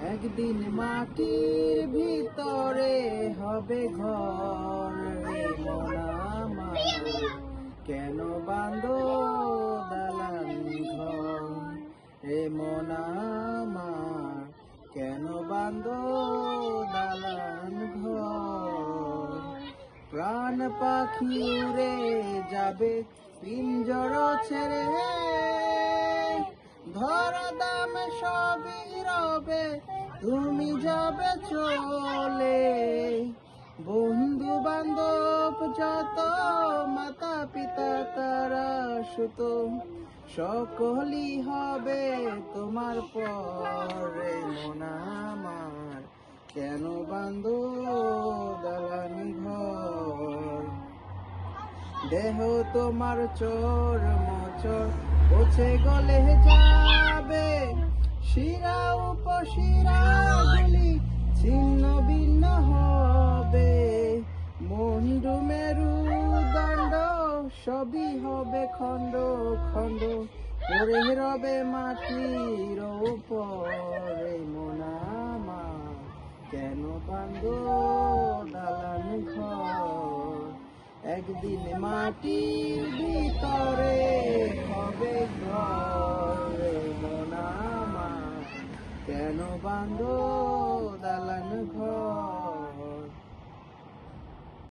একদিন মাটির ভিতরে হবে ঘর কেন বাঁধো দালান ঘর রে মন আমার কেন বাঁধো দালান ঘর? প্রাণ পাখি উড়ে যাবে, পিঞ্জর ছেড়ে ধর সবই রবে, তুমি যাবে চলে। বন্ধু বান্ধব যত মাতা পিতা তারা সুত, সকলই হবে তোমার পরে। মনা আমার কেন বান্ধ দালানি ঘর? দেহ তোমার চোর মোচর পছে গলে যাবে শিরা উপশিরা গুলি ছিন্ন ভিন্ন হবে। মন্ডু মেরু দণ্ড, সবই হবে খণ্ড খণ্ড। পড়ে রবে মাটির উপরে মোনামা। কেন বান্ধ দালান ঘর? একদিন মাটির ভিতরে bando dalan kho